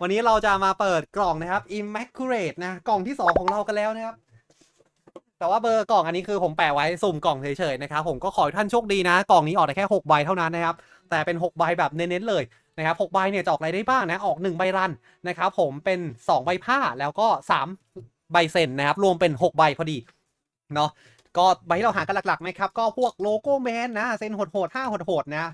วันนี้เราจะมาเปิดกล่องนะครับ Immaculate นะ กล่องที่ 2 ของเรากันแล้วนะครับ แต่ว่าเบอร์กล่องอันนี้คือผมแปะไว้สุ่มกล่องเฉยๆนะครับ ผมก็ขอให้ท่านโชคดีนะ กล่องนี้ออกได้แค่ 6 ใบเท่านั้นนะครับ แต่เป็น 6 ใบแบบเน้นๆเลยนะครับ6ใบเนี่ยจะออกอะไรได้บ้างนะ ออก 1 ใบรันนะครับผมเป็น 2 ใบผ้าแล้วก็ 3 ใบเซนนะครับ รวมเป็น 6 ใบพอดีเนาะก็ใบที่เราหากันหลักๆนะครับก็พวกโลโก้แมนนะเซนโหดๆห้าโหดๆนะ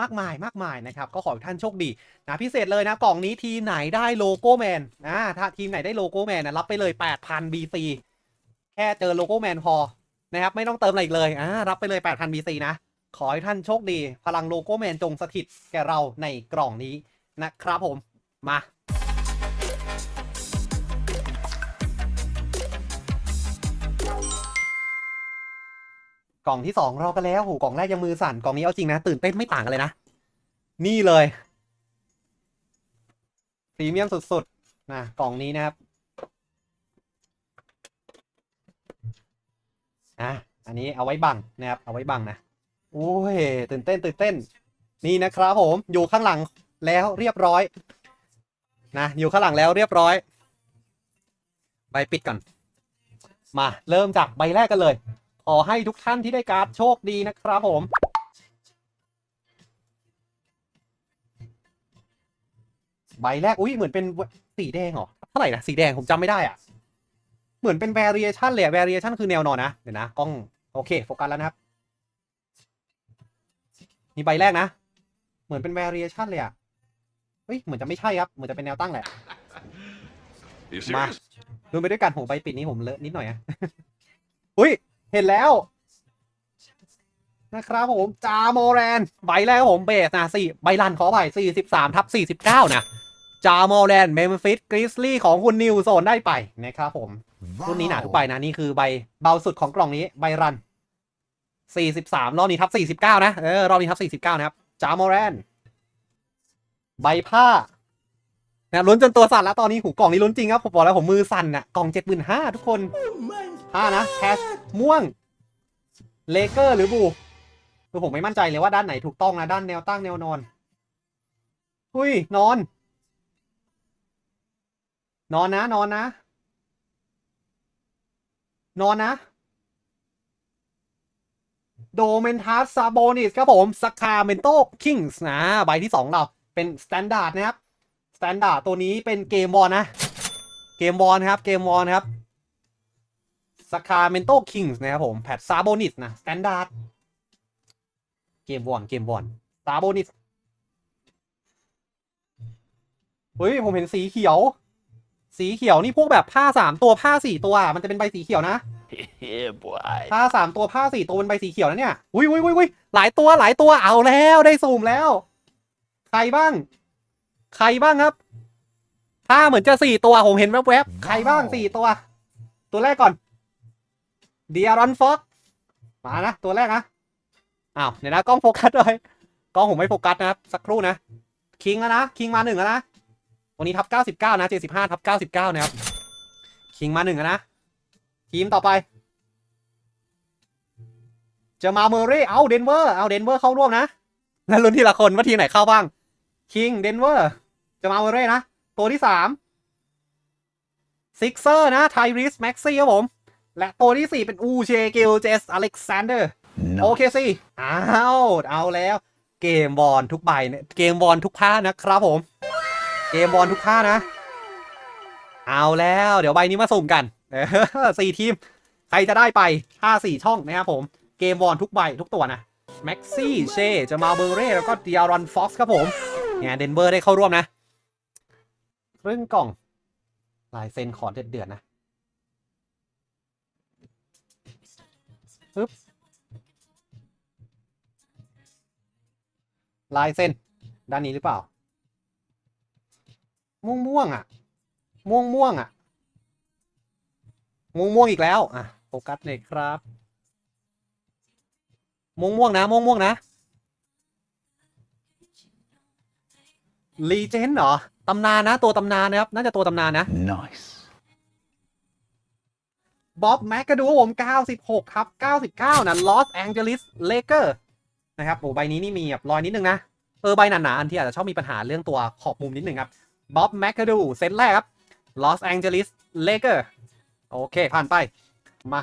มากมายมากมายนะครับ ก็ขอให้ท่านโชคดีนะพิเศษเลยนะ กล่องนี้ทีไหนได้โลโก้แมนนะถ้าทีมไหนได้โลโก้แมนนะรับไปเลย 8,000 BC แค่เจอโลโก้แมนพอนะครับ ไม่ต้องเติมอะไรอีกเลยอ่ารับไปเลย 8,000 BC นะ ขอให้ท่านโชคดี พลังโลโก้แมนจงสถิตแก่เราในกล่องนี้นะครับผมมา กล่องที่สองเรากันแล้วโหกล่องแรกยังมือสั่นกล่องนี้เอาจริงนะ ตื่นเต้นไม่ต่างกันเลยนะ นี่เลยพรีเมียมสุดๆนะกล่องนี้นะครับอะอันนี้เอาไว้บังนะครับเอาไว้บังนะโอ้ยตื่นเต้นตื่นเต้น นี่นะครับผมอยู่ข้างหลังแล้วเรียบร้อยนะอยู่ข้างหลังแล้วเรียบร้อย ใบปิดก่อน มาเริ่มจากใบแรกกันเลย อให้ทุกท่านที่ได้การ์ดโชคดีนะครับผม ใบแรก อุ้ยเหมือนเป็นสีแดงเหรอ เท่าไหร่นะสีแดงผมจำไม่ได้อะเหมือนเป็น variation เลยอะ variation คือแนวนอนนะ เดี๋ยวนะกล้อง โอเค โฟกัสแล้วนะครับ นี่ใบแรกนะ เหมือนเป็น variation เลยอะเฮ้ย เหมือนจะไม่ใช่ครับ เหมือนจะเป็นแนวตั้งแหละ You มา serious? ดูไปด้วยกันโหใบปิดนี้ผมเลอะนิดหน่อยอะอุ้ย เห็นแล้ว นะครับผม จาโมแรนใบแรกครับผมเบสนะสี่ใบลันขอไปสี่สิบสามทับสี่สิบเก้านะ จาโมแรนเมมฟิสกริสลี่ของคุณนิวโซนได้ไปนะครับผม รุ่นนี้หนาทุกใบนะ นี่คือใบเบาสุดของกล่องนี้ ใบรัน43รอบนี้ทับ49นะ เออ รอบนี้ทับ49นะครับ จาโมแรน ใบผ้านะครับลุ้นจนตัวสั่นแล้วตอนนี้หูกล่องนี้ลุ้นจริงครับ ผมบอกแล้วผมมือสั่นน่ะกล่อง75,000ทุกคน ห้านะแคชม่วงเลเกอร์หรือบูคือผมไม่มั่นใจเลยว่าด้านไหนถูกต้องนะด้านแนวตั้งแนวนอนหุยนอน นอนนะ นอนนะ นอนนะ โดเมนทัสซาโบนิสครับผมสคาเมนโตคิงส์นะ ใบที่สองเราเป็นสแตนดาร์ดนะครับสแตนดาร์ดตัวนี้เป็นเกมบอลนะ เกมบอลครับ เกมบอลครับ สคาเมนโตคิงส์นะครับผมแพทซาโบนิสนะสแตนดาร์ดเกมบอลเกมบอลซาโบนิสเฮ้ย ผมเห็นสีเขียว สีเขียวนี่พวกแบบผ้าสามตัวผ้าสี่ตัว มันจะเป็นใบสีเขียวนะ yeah, boy. ผ้าสามตัวผ้าสี่ตัวเป็นใบสีเขียวนะเนี่ยอุ้ยอุ้ยอุ้ยอุ้ยหลายตัวหลายตัวเอาแล้วได้สูมแล้ว ใครบ้าง ใครบ้างครับผ้าเหมือนจะสี่ตัวผมเห็นแวบๆใครบ้างสี่ตัว ตัวแรกก่อน เดียรอนฟ็อกมานะ ตัวแรกนะอ้าวเดี๋ยวนะกล้องโฟกัสเลยกล้องผมไม่โฟกัสนะครับ สักครู่นะ คิงแล้วนะ คิงมาหนึ่งแล้วนะ วันนี้ทับเก้าสิบเก้านะเจ็ดสิบห้าทับเก้าสิบเก้านะครับ คิงมาหนึ่งแล้วนะ ทีมต่อไป จะมาเมอร์เร่เอาเดนเวอร์ เอาเดนเวอร์เข้าร่วมนะ แล้วลุ้นทีละคนว่าทีไหนเข้าบ้าง คิง เดนเวอร์ จะมาเมอร์เร่นะ ตัวที่สามซิกเซอร์นะ ไทริส แม็กซี่ครับผม และตัวที่สี่เป็นอูเชกิลเจสอเล็กซานเดอร์ โอเคสิอ้าวเอาแล้ว เกมบอลทุกใบเนี่ยเกมบอลทุกผ้านะครับผม เกมบอลทุกผ้านะ เอาแล้วเดี๋ยวใบนี้มาสุ่มกันเออสี่ทีม ใครจะได้ไปห้าสี่ช่องนะครับผม เกมบอลทุกใบทุกตัวนะแม็กซี่เชจะมาเบอร์เร่แล้วก็เดียรอนฟ็อกซ์ครับผมเนี่ยเดนเวอร์ได้เข้าร่วมนะครึ่งกล่องลายเซ็นขอเด็ดเดือดๆนะ ปึ๊บลายเส้น ด้านนี้หรือเปล่า ม่วงม่วงอะ ม่วงม่วงอะ ม่วงม่วงอีกแล้ว อะ โฟกัสเลยครับ ม่วงม่วงนะ ม่วงม่วงนะลีเจนเหรอ ตำนานนะ ตัวตำนานนะครับ น่าจะตัวตำนานนะ Nice. บ๊อบแม็กกาดูผม 96 ครับ 99 นะลอสแองเจลิสเลเกอร์นะครับโอ้ใบนี้นี่มีแบบรอยนิดนึงนะ เออ ใบหนาๆอันที่อาจจะชอบมีปัญหาเรื่องตัวขอบมุมนิดนึงครับบ๊อบแมคคาดูเซตแรกครับลอสแองเจลิสเลเกอร์โอเค ผ่านไป มา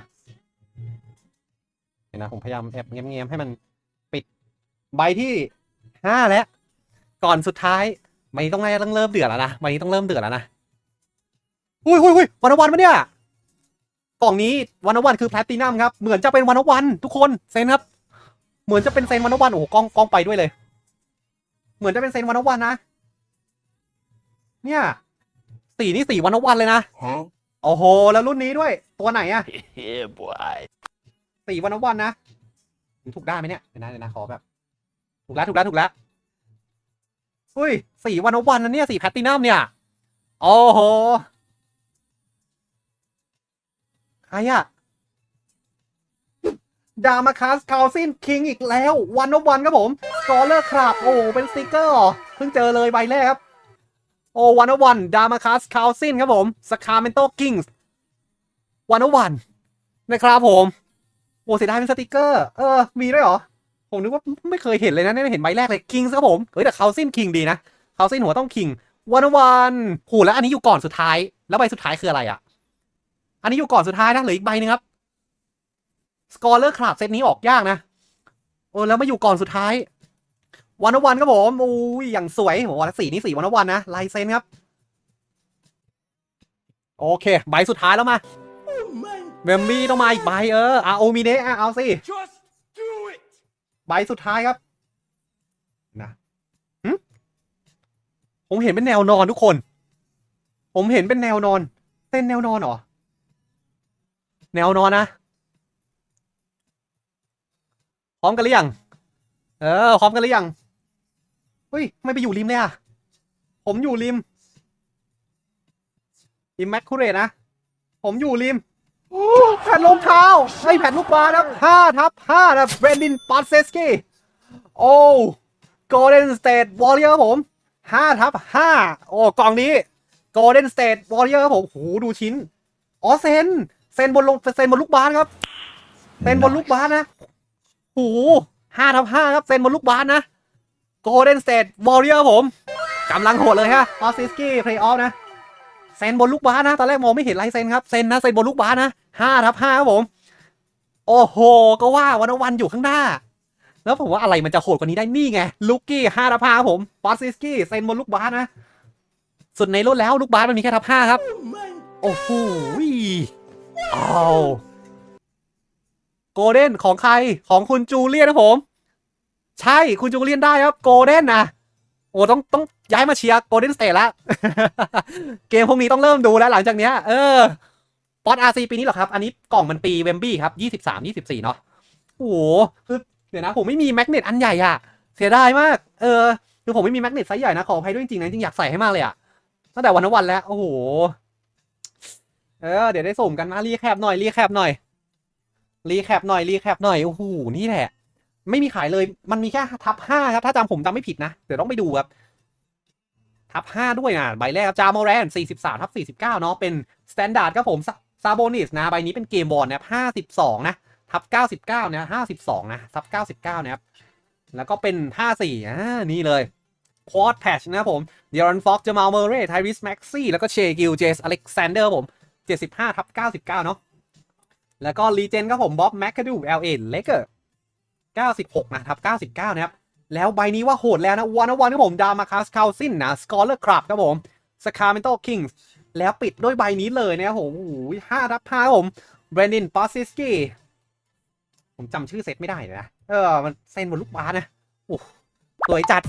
เห็นนะผมพยายามแอบเงียบๆให้มันปิดใบที่ห้าแล้ว ก่อนสุดท้ายใบนี้ต้องไงต้องเริ่มเดือดแล้วนะใบนี้ต้องเริ่มเดือดแล้วนะอุ้ยอุ้ยอุ้ยวันวันมาเนี่ย กล่องนี้วันวันคือแพลตินัมครับ เหมือนจะเป็นวันวันทุกคนเซนครับ เหมือนจะเป็นเซนวันวันโอ้โหกล้องกล้องไปด้วยเลย เหมือนจะเป็นเซนวันวันนะ เนี่ยสีนี่สีวันวันเลยนะ Huh? โอ้โห แล้วรุ่นนี้ด้วย ตัวไหนอะ Yeah, boy. สีวันวันนะถูกได้ไหมเนี่ยเดี๋ยวนะเดี๋ยวนะขอแบบ ถูกแล้วถูกแล้วถูกแล้วอุ้ยสีวันวันนะเนี่ยสีแพลตตินัมเนี่ย โอ้โห ใครอะดามาคัสคาวซินคิงอีกแล้ววันนวันครับผมสกอเลอร์ครับ โอ้เป็นสติกเกอร์เพิ่งเจอเลยใบแรกครับ โอ้วันนวันดามาคัสคาวซินครับผมสคาเมนโตกิงส์วันนวันนะครับผม โอ้เสียดายเป็นสติกเกอร์ เออ มีด้วยเหรอ ผมนึกว่าไม่เคยเห็นเลยนะเนี่เห็นใบแรกเลยคิงส์ครับผม เฮ้ยแต่เขาซินคิงดีนะเขาซินหัวต้องคิงวันวันโหแล้วอันนี้อยู่ก่อนสุดท้าย แล้วใบสุดท้ายคืออะไรอะ อันนี้อยู่ก่อนสุดท้ายนะเหลืออีกใบหนึงครับ สกอร์เลอร์คลับเซตนี้ออกยากนะโอ้แล้วมาอยู่ก่อนสุดท้าย วันวันครับผมอุ้ยอย่างสวยโอ้โหสีนี่สีวันวันนะลายเซ็นครับ โอเค ใบสุดท้ายแล้วมาเมมบี้ต้องมาอีกใบเอออาโอมิเนะเอาสิใบสุดท้ายครับนะหึผมเห็นเป็นแนวนอนทุกคน ผมเห็นเป็นแนวนอนเต้นแนวนอนเหรอ แนวนอนนะ พร้อมกันหรือยัง เออ พร้อมกันหรือยัง เฮ้ย ไม่ไปอยู่ริมเลยอะผมอยู่ริมริมแมคคูเรตนะ ผมอยู่ริมแผ่นรองเท้าไอ้แผ่นลูกบาสครับห้าทับห้านะเบรนดินปาเซสกี้ โอ้โกลเด้นสเตทวอริเออร์ครับผมห้าทับห้าโอ้กล่องนี้โกลเด้นสเตทวอริเออร์ครับผมโหดูชิ้น ออเซน เซนบนลงเซนบนลูกบาสครับเซนบนลูกบาสนะโหห้าทับห้าครับเซนบนลูกบาสนะโกลเด้นสเตทวอริเออร์ผมกำลังโหดเลยฮะออสซิสกี้เพลย์ออฟนะเซนบนลูกบาสนะตอนแรกมองไม่เห็นลายเซนครับเซนนะเซนบนลูกบาสนะห้าทับห้าครับผมโอ้โห ก็ว่าวันวันอยู่ข้างหน้า แล้วผมว่าอะไรมันจะโหดกว่านี้ได้นี่ไงลูกกี้ห้าทับห้าครับผมปอซิสกี้เซนบนลูกบาสนะสุดในรุ่นแล้วลูกบาสมันมีแค่ทับห้าครับ โอ้โห อ้าวโกลเด้นของใครของคุณจูเลียนครับผม ใช่คุณจูเลียนได้ครับโกลเด้นนะโอ้ต้องต้องย้ายมาเชียร์โกลเด้นสเตทแล้วเกมพวกนี้ต้องเริ่มดูแล้วหลังจากเนี้ย เออป๊อตอาร์ซีปีนี้เหรอครับ อันนี้กล่องมันปีเวมบี้ครับยี่สิบสามยี่สิบสี่เนาะโอ้โหคือเดี๋ยวนะ ผมไม่มีแมกเนตอันใหญ่อะเสียดายมาก เออคือผมไม่มีแมกเนตไซส์ใหญ่นะขออภัยด้วยจริงๆนะจริงอยากใส่ให้มากเลยอะตั้งแต่วันนนวันแล้ว โอ้โห เออเดี๋ยวได้ส่งกันมารีแคปหน่อยรีแคปหน่อยรีแคปหน่อยรีแคปหน่อยโอ้โหนี่แหละ ไม่มีขายเลยมันมีแค่ทับห้าครับ ถ้าจำผมจำไม่ผิดนะ เดี๋ยวต้องไปดูครับ ทับห้าด้วยนะใบแรกครับจามอแรน43ทับ49เก้าเนาะเป็นสแตนดาร์ดครับผมซาโบนิสนะใบนี้เป็นเกมบอลนะครับ52นะทับ99นะ52นะทับ99นะครับแล้วก็เป็น54อ่านี่เลยควอดแพชนะผมเดียรันฟ็อกจามาลเมอร์เรย์ไทริสแม็กซี่แล้วก็เชกิลเจสอเล็กซานเดอร์ผม 75ทับ99 เนาะแล้วก็รีเจนครับผมบ๊อบแมคคาดู LA เอเลเกอร์96 นะทับ99 นะครับ แล้วใบนี้ว่าโหดแล้วนะวันวันครับผมดามาคัสคาวซินนะสกอร์เลอร์คลับครับผมสคาเมนโตคิงส์แล้วปิดด้วยใบนี้เลยนะครับผมโอ้โหห้าทับห้าผมเบรนดินปอซิสกี้ผมจำชื่อเซตไม่ได้เลยนะ เออ มันเซนบนลูกบาสนะโอ้สวยจัด